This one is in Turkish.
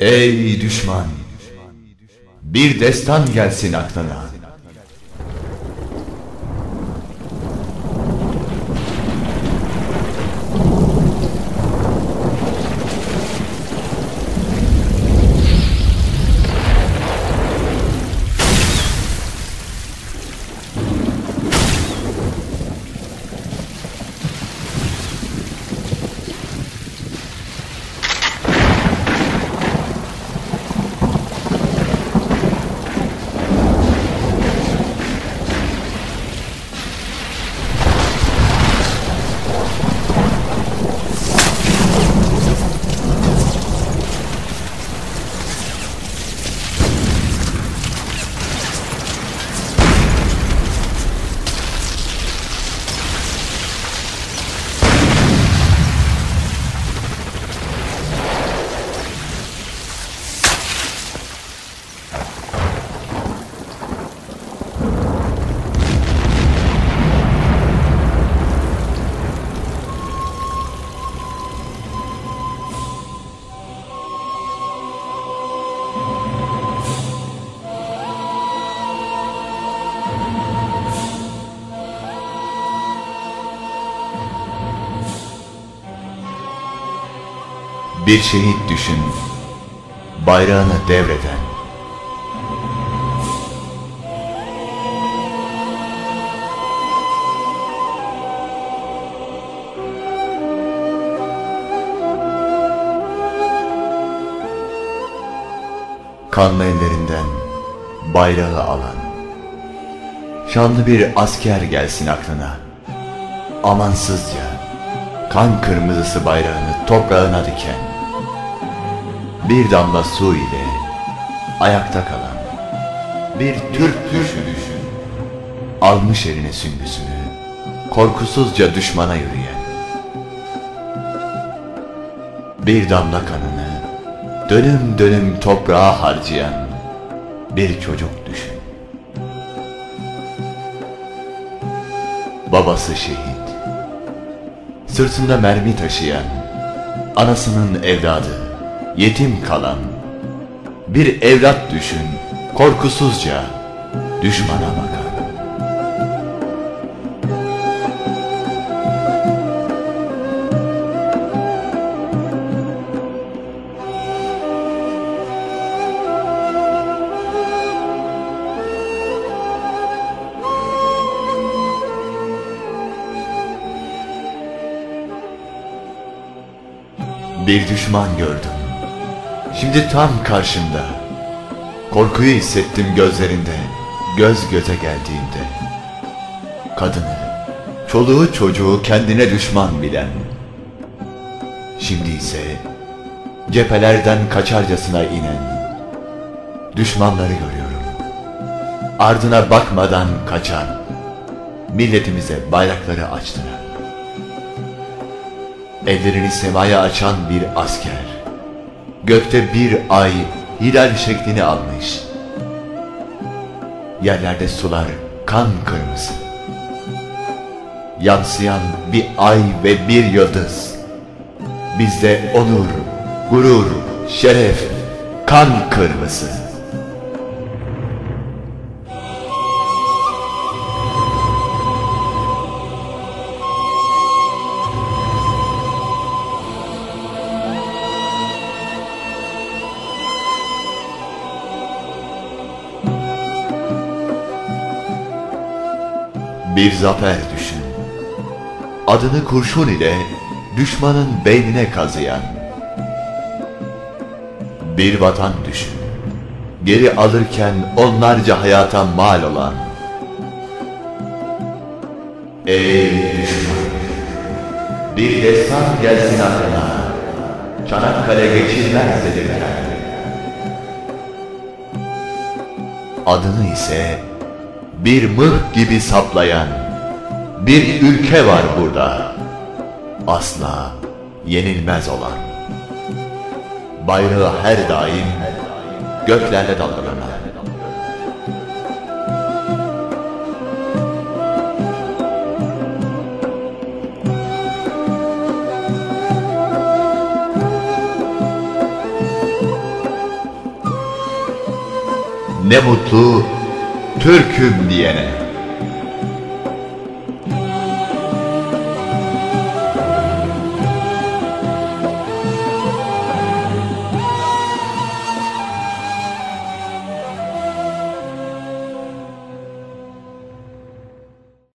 Ey düşman! Bir destan gelsin aklına. Bir şehit düşün, bayrağını devreden. Kanlı ellerinden bayrağı alan. Şanlı bir asker gelsin aklına. Amansızca kan kırmızısı bayrağını toprağına diken. Bir damla su ile ayakta kalan bir Türk düşün düşün. Almış eline süngüsünü, korkusuzca düşmana yürüyen. Bir damla kanını dönüm dönüm toprağa harcayan bir çocuk düşün. Babası şehit, sırtında mermi taşıyan, anasının evladı, yetim kalan bir evlat düşün, korkusuzca düşmana bakan. Bir düşman gördüm. Şimdi tam karşımda. Korkuyu hissettim gözlerinde, göz göze geldiğimde. Kadını, çoluğu çocuğu kendine düşman bilen. Şimdi ise cephelerden kaçarcasına inen düşmanları görüyorum. Ardına bakmadan kaçan, milletimize bayrakları açtılar. Ellerini semaya açan bir asker. Gökte bir ay hilal şeklini almış. Yerlerde sular kan kırmızı. Yansıyan bir ay ve bir yıldız. Bizde onur, gurur, şeref, kan kırmızı. Bir zafer düşün. Adını kurşun ile düşmanın beynine kazıyan. Bir vatan düşün. Geri alırken onlarca hayata mal olan. Ey düşman! Bir destan gelsin aklına. Çanakkale geçilmez dediler. Adını ise bir mıh gibi saplayan bir ülke var burada. Asla yenilmez olan. Bayrağı her daim göklerde dalgalanan. Ne mutlu Türk'üm diyene.